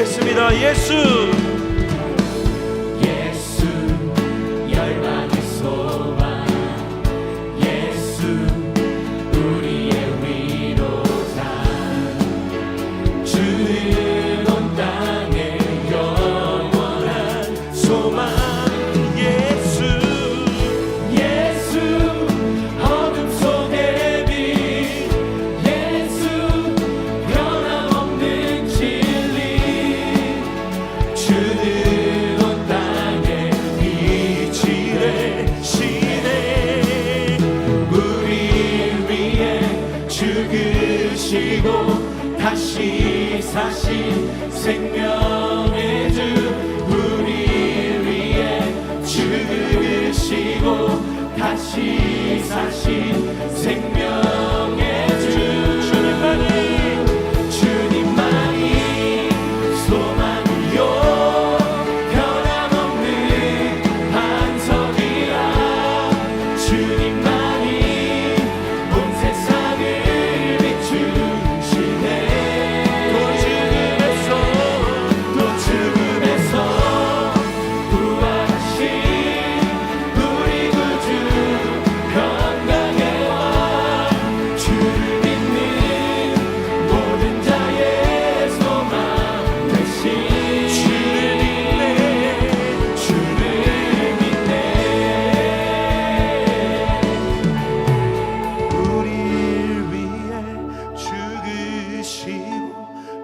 기도하겠습니다. 예수. 생명.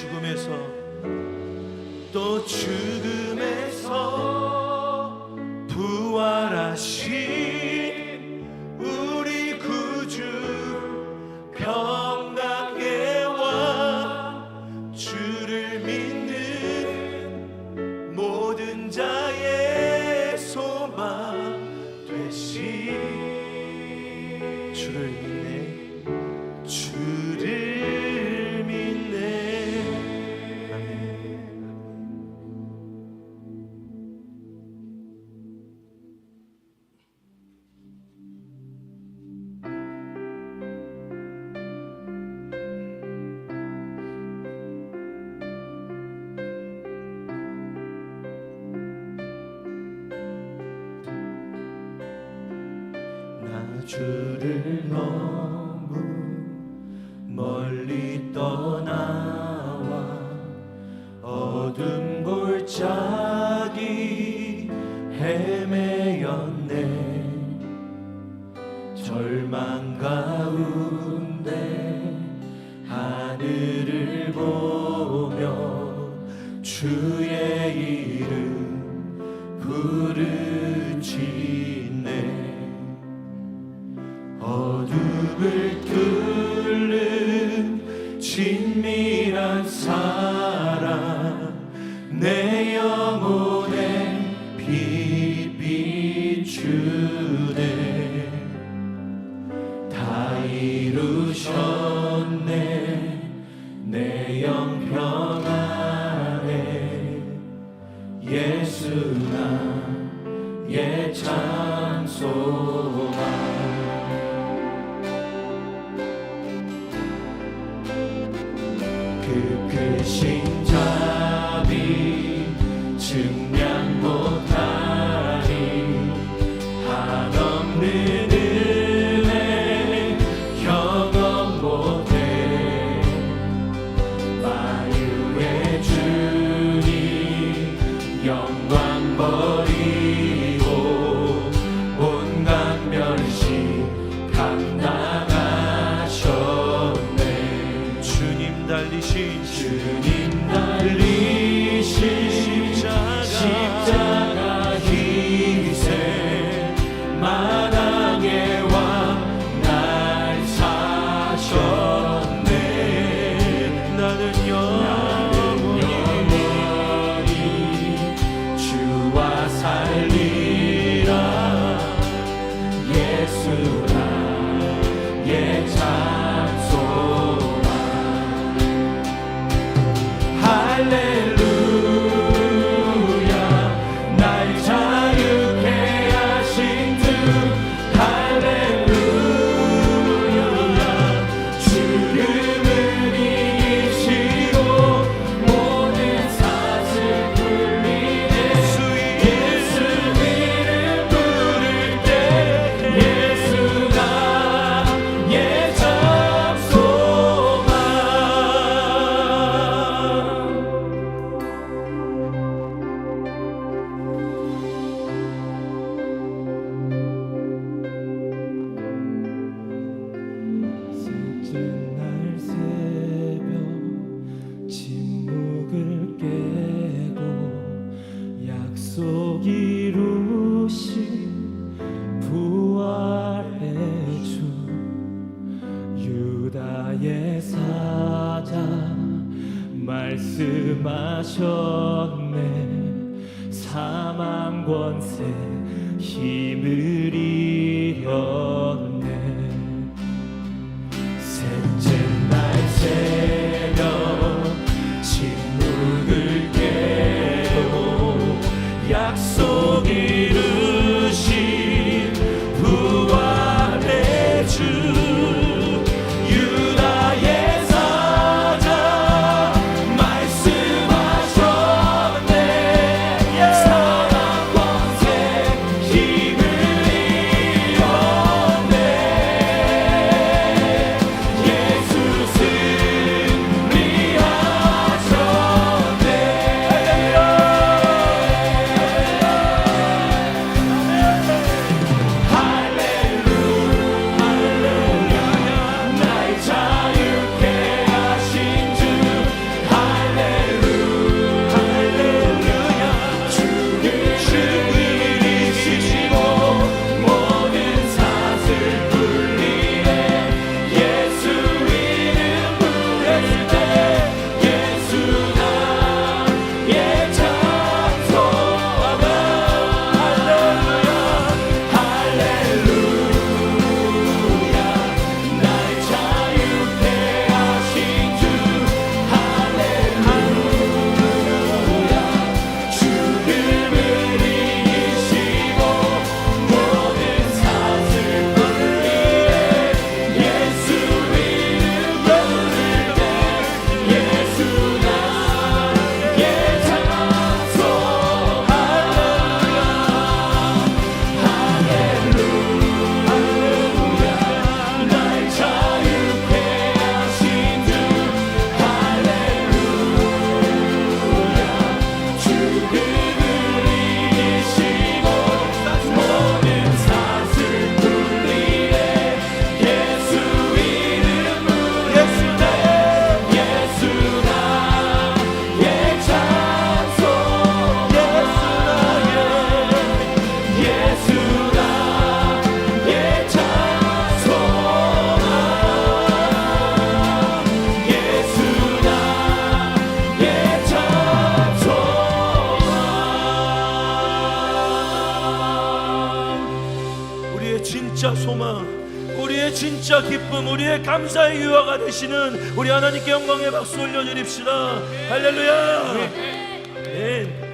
죽음에서 또 죽음 너무 멀리 떠나와 어둠 골짜기 헤매였네. 절망 가운데 하늘을 보며 주의 그 나의 찬송하 달리신 주님 달리 밤새 힘을 박수 올려드립시다. 할렐루야. 네. 네.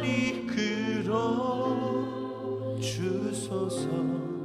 날 이끌어 주소서.